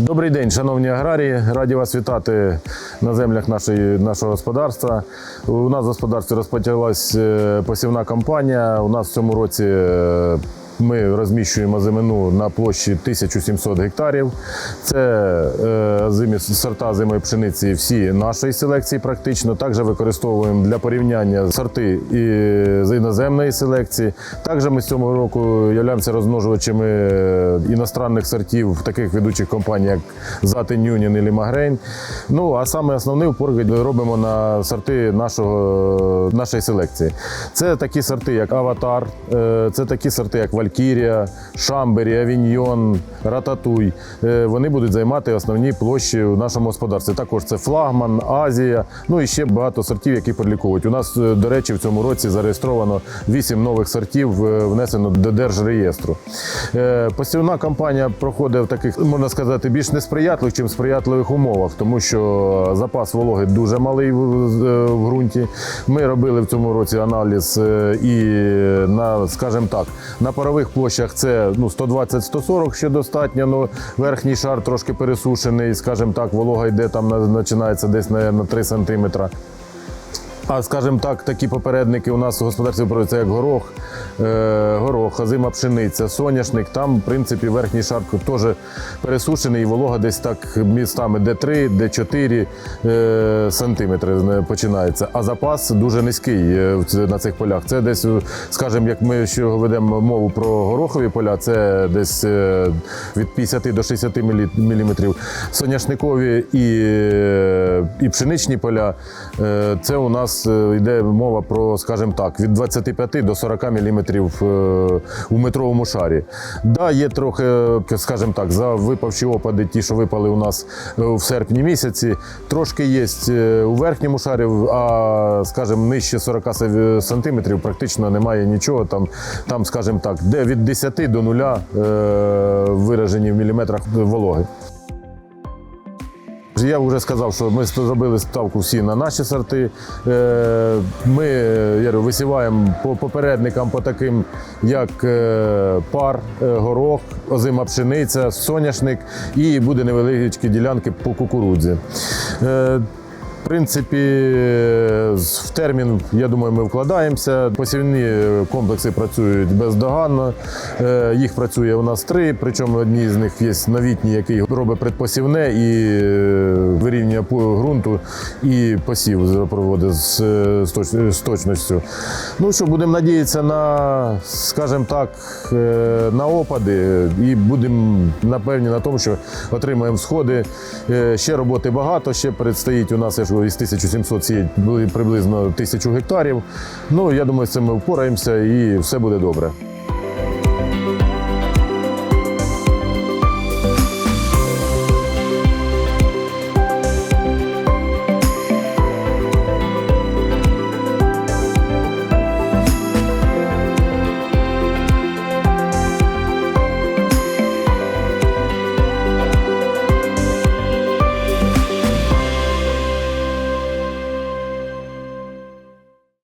Добрий день, шановні аграрії. Раді вас вітати на землях нашої, нашого господарства. У нас в господарстві розпочалась е, посівна кампанія. У нас в цьому році е, ми розміщуємо зимину на площі 1700 гектарів. Це е, зимі, сорта зимої пшениці всі нашої селекції практично. Також використовуємо для порівняння сорти і з іноземної селекції. Також ми з цього року являємося розмножувачами е, іностранних сортів таких ведучих компаній, як Затин Юніон і Лімагрейн. Ну а саме основний упор робимо на сорти нашого, нашої селекції. Це такі сорти, як Аватар, е, це такі сорти, як Валькірія, Шамбері, Авіньйон, Рататуй. Е, Вони будуть займати основні площі у нашому господарстві. Також це флагман, Азія, ну і ще багато сортів, які переліковують. У нас, е, до речі, в цьому році зареєстровано 8 нових сортів, е, внесено до держреєстру. Посівна кампанія проходить в таких, можна сказати, більш несприятливих, чим сприятливих умовах, тому що запас вологи дуже малий в, ґрунті. Ми робили в цьому році аналіз і на, скажімо так, на парових площах це ну, 120-140 ще достатньо, Ну, верхній шар трошки пересушений, скажімо так, волога йде там, починається десь на, на 3 сантиметра. А скажімо так, такі попередники у нас у господарстві проводяться як горох, е, горох, озима пшениця, соняшник. Там, в принципі, верхній шар теж пересушений, і волога десь так містами Д3, Д4 е, сантиметри е, починається. А запас дуже низький е, на цих полях. Це десь, е, скажімо, як ми ще ведемо мову про горохові поля, це десь від 50 до 60 мм. Соняшникові і, і пшеничні поля. Це у нас е, йде мова про, скажімо так, від 25 до 40 мм у метровому шарі. Да, є трохи, е, скажімо так, за випавші опади, ті, що випали у нас е, в серпні місяці, трошки є е, у верхньому шарі, а скажімо, нижче 40 сантиметрів практично немає нічого. Там, там скажімо так, де від 10 до 0 е, виражені в міліметрах вологи. Я вже сказав, що ми зробили ставку всі на наші сорти. Е, Ми я говорю, висіваємо по попередникам, по таким, як е, пар, е, горох, озима пшениця, соняшник і буде невеличкі ділянки по кукурудзі. В принципі, в термін, я думаю, ми вкладаємося. Посівні комплекси працюють бездоганно. Е, Їх працює у нас три, причому одні з них є новітні, який робить предпосівне і е, вирівнює ґрунту і посів проводить з, е, з точ- з точністю. Ну що, будемо надіятися на, скажімо так, е, на опади і будемо напевні на тому, що отримаємо сходи. Е, Ще роботи багато, ще предстоїть у нас я ж із 1700 сіять були приблизно тисячу гектарів. Ну, я думаю, з цим ми впораємося і все буде добре.